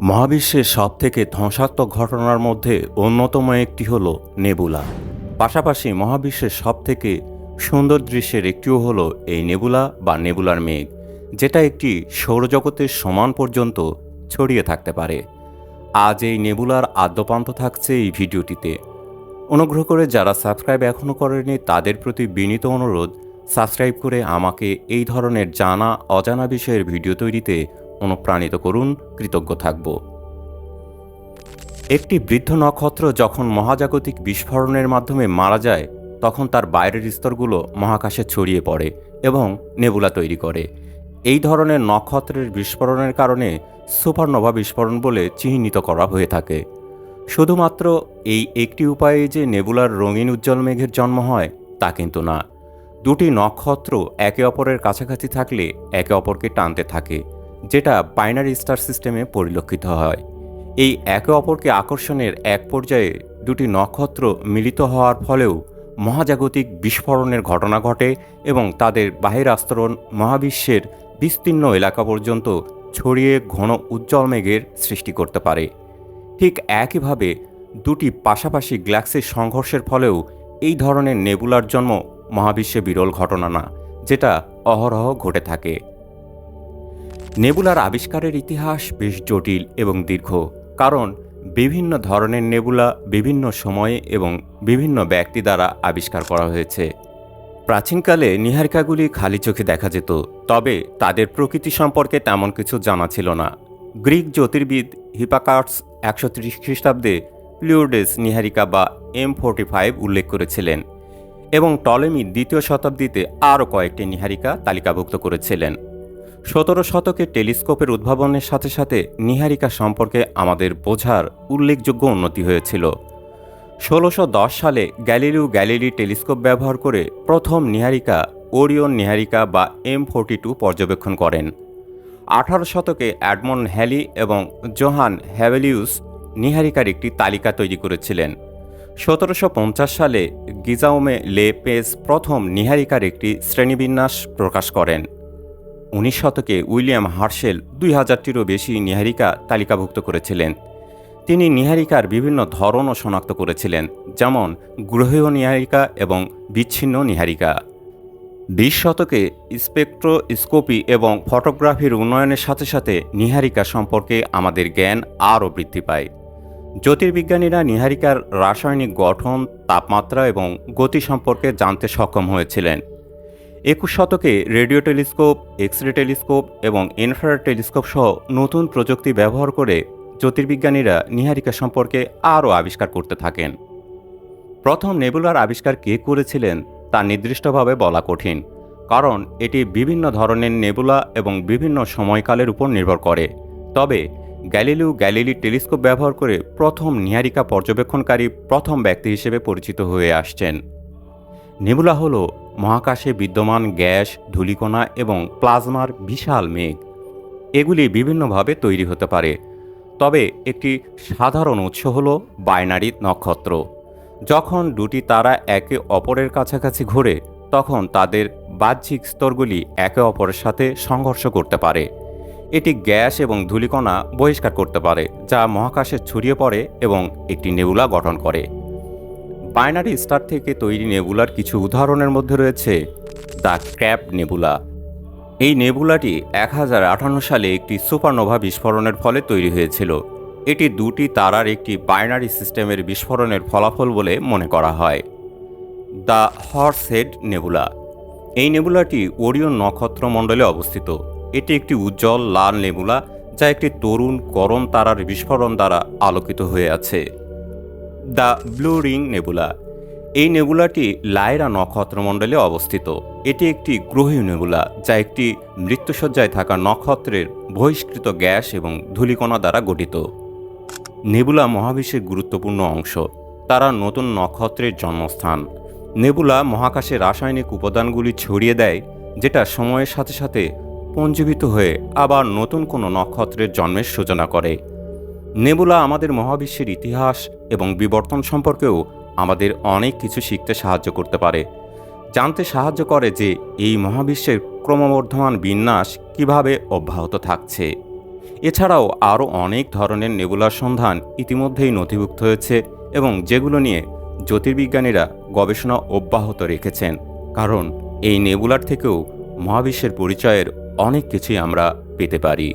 মহাবিশ্বের সবথেকে ধ্বংসাত্মক ঘটনার মধ্যে অন্যতম একটি হল নেবুলা। পাশাপাশি মহাবিশ্বের সবথেকে সুন্দর দৃশ্যের একটিও হল এই নেবুলা বা নেবুলার মেঘ, যেটা একটি সৌরজগতের সমান পর্যন্ত ছড়িয়ে থাকতে পারে। আজ এই নেবুলার আদ্যপান্ত থাকছে এই ভিডিওটিতে। অনুগ্রহ করে যারা সাবস্ক্রাইব এখনও করেনি তাদের প্রতি বিনীত অনুরোধ, সাবস্ক্রাইব করে আমাকে এই ধরনের জানা অজানা বিষয়ের ভিডিও তৈরিতে অনুপ্রাণিত করুন, কৃতজ্ঞ থাকব। একটি বৃদ্ধ নক্ষত্র যখন মহাজাগতিক বিস্ফোরণের মাধ্যমে মারা যায়, তখন তার বাইরের স্তরগুলো মহাকাশে ছড়িয়ে পড়ে এবং নেবুলা তৈরি করে। এই ধরনের নক্ষত্রের বিস্ফোরণের কারণে সুপারনোভা বিস্ফোরণ বলে চিহ্নিত করা হয়ে থাকে। শুধুমাত্র এই একটি উপায়ে যে নেবুলার রঙিন উজ্জ্বল মেঘের জন্ম হয়, তা কিন্তু না। দুটি নক্ষত্র একে অপরের কাছাকাছি থাকলে একে অপরকে টানতে থাকে। যেটা বাইনারি স্টার সিস্টেমে পরিলক্ষিত হয়। এই একে অপরকে আকর্ষণের এক পর্যায়ে দুটি নক্ষত্র মিলিত হওয়ার ফলেও মহাজাগতিক বিস্ফোরণের ঘটনা ঘটে এবং তাদের বাহির আস্তরণ মহাবিশ্বের বিস্তীর্ণ এলাকা পর্যন্ত ছড়িয়ে ঘন উজ্জ্বল মেঘের সৃষ্টি করতে পারে। ঠিক একইভাবে দুটি পাশাপাশি গ্যালাক্সির সংঘর্ষের ফলেও এই ধরনের নেবুলার জন্ম মহাবিশ্বে বিরল ঘটনা না, যেটা অহরহ ঘটে থাকে। নেবুলার আবিষ্কারের ইতিহাস বেশ জটিল এবং দীর্ঘ, কারণ বিভিন্ন ধরনের নেবুলা বিভিন্ন সময়ে এবং বিভিন্ন ব্যক্তি দ্বারা আবিষ্কার করা হয়েছে। প্রাচীনকালে নিহারিকাগুলি খালি চোখে দেখা যেত, তবে তাদের প্রকৃতি সম্পর্কে তেমন কিছু জানা ছিল না। গ্রিক জ্যোতির্বিদ হিপাকার্টস একশো ত্রিশ খ্রিস্টাব্দে প্লিউডেস নিহারিকা বা এম ফোর্টি ফাইভ উল্লেখ করেছিলেন এবং টলেমি দ্বিতীয় শতাব্দীতে আরও কয়েকটি নিহারিকা তালিকাভুক্ত করেছিলেন। সতেরো শতকে টেলিস্কোপের উদ্ভাবনের সাথে সাথে নিহারিকা সম্পর্কে আমাদের বোঝার উল্লেখযোগ্য উন্নতি হয়েছিল। ষোলোশো সালে গ্যালিলিও গ্যালিলি টেলিস্কোপ ব্যবহার করে প্রথম নিহারিকা ওরিয়ন নিহারিকা বা এম ফোর্টি টু পর্যবেক্ষণ করেন। আঠারো শতকে অ্যাডমন্ড হ্যালি এবং জোহান হ্যাভেলিউস নিহারিকার একটি তালিকা তৈরি করেছিলেন। সতেরোশো পঞ্চাশ সালে গিজাউমে লে পেস প্রথম নিহারিকার একটি শ্রেণীবিন্যাস প্রকাশ করেন। উনিশ শতকে উইলিয়াম হার্শেল দুই হাজারটিরও বেশি নিহারিকা তালিকাভুক্ত করেছিলেন। তিনি নিহারিকার বিভিন্ন ধরনও শনাক্ত করেছিলেন, যেমন গ্রহীয় নিহারিকা এবং বিচ্ছিন্ন নিহারিকা। বিশ শতকে স্পেকট্রোস্কোপি এবং ফটোগ্রাফির উন্নয়নের সাথে সাথে নিহারিকা সম্পর্কে আমাদের জ্ঞান আরও বৃদ্ধি পায়। জ্যোতির্বিজ্ঞানীরা নিহারিকার রাসায়নিক গঠন, তাপমাত্রা এবং গতি সম্পর্কে জানতে সক্ষম হয়েছিলেন। একুশ শতকে radio telescope X ray telescope এবং ইনফ্রারেড টেলিস্কোপ সহ নতুন প্রযুক্তি ব্যবহার করে জ্যোতির্বিজ্ঞানীরা নিহারিকা সম্পর্কে আরও আবিষ্কার করতে থাকেন। প্রথম নেবুলার আবিষ্কার কে করেছিলেন তা নির্দিষ্টভাবে বলা কঠিন, কারণ এটি বিভিন্ন ধরনের নেবুলা এবং বিভিন্ন সময়কালের উপর নির্ভর করে। তবে গ্যালিলিও গ্যালিলি টেলিস্কোপ ব্যবহার করে প্রথম নিহারিকা পর্যবেক্ষণকারী প্রথম ব্যক্তি হিসেবে পরিচিত হয়ে আসছেন। নেবুলা হল মহাকাশে বিদ্যমান গ্যাস, ধূলিকণা এবং প্লাজমার বিশাল মেঘ। এগুলি বিভিন্নভাবে তৈরি হতে পারে। তবে একটি সাধারণ উৎস হল বাইনারি নক্ষত্র। যখন দুটি তারা একে অপরের কাছাকাছি ঘোরে, তখন তাদের বাহ্যিক স্তরগুলি একে অপরের সাথে সংঘর্ষ করতে পারে। এটি গ্যাস এবং ধূলিকণা বহিষ্কার করতে পারে, যা মহাকাশে ছড়িয়ে পড়ে এবং একটি নেবুলা গঠন করে। বাইনারি স্টার থেকে তৈরি নেবুলার কিছু উদাহরণের মধ্যে রয়েছে দ্য ক্র্যাপ নেবুলা। এই নেবুলাটি এক হাজার আটান্ন সালে একটি সুপারনোভা বিস্ফোরণের ফলে তৈরি হয়েছিল। এটি দুটি তারার একটি বাইনারি সিস্টেমের বিস্ফোরণের ফলাফল বলে মনে করা হয়। The horse head nebula. এই নেবুলাটি ওরিয়ন নক্ষত্রমণ্ডলে অবস্থিত। এটি একটি উজ্জ্বল লাল নেবুলা যা একটি তরুণ, গরম তারার বিস্ফোরণ দ্বারা আলোকিত হয়ে আছে। The blue ring nebula. এই নেবুলাটি লায়রা নক্ষত্রমণ্ডলে অবস্থিত। এটি একটি গ্রহীয় নেবুলা, যা একটি মৃত্যুসজ্জায় থাকা নক্ষত্রের বহিষ্কৃত গ্যাস এবং ধূলিকণা দ্বারা গঠিত। নেবুলা মহাবিশ্বের গুরুত্বপূর্ণ অংশ। তারা নতুন নক্ষত্রের জন্মস্থান। নেবুলা মহাকাশে রাসায়নিক উপাদানগুলি ছড়িয়ে দেয়, যেটা সময়ের সাথে সাথে পঞ্জীবিত হয়ে আবার নতুন কোনো নক্ষত্রের জন্মের সূচনা করে। নেবুলা আমাদের মহাবিশ্বের ইতিহাস এবং বিবর্তন সম্পর্কেও আমাদের অনেক কিছু শিখতে সাহায্য করতে পারে। জানতে সাহায্য করে যে এই মহাবিশ্বের ক্রমবর্ধমান বিন্যাস কীভাবে অব্যাহত থাকছে। এছাড়াও আরও অনেক ধরনের নেবুলার সন্ধান ইতিমধ্যেই নথিভুক্ত হয়েছে এবং যেগুলো নিয়ে জ্যোতির্বিজ্ঞানীরা গবেষণা অব্যাহত রেখেছেন। কারণ এই নেবুলার থেকেও মহাবিশ্বের পরিচয়ের অনেক কিছুই আমরা পেতে পারি।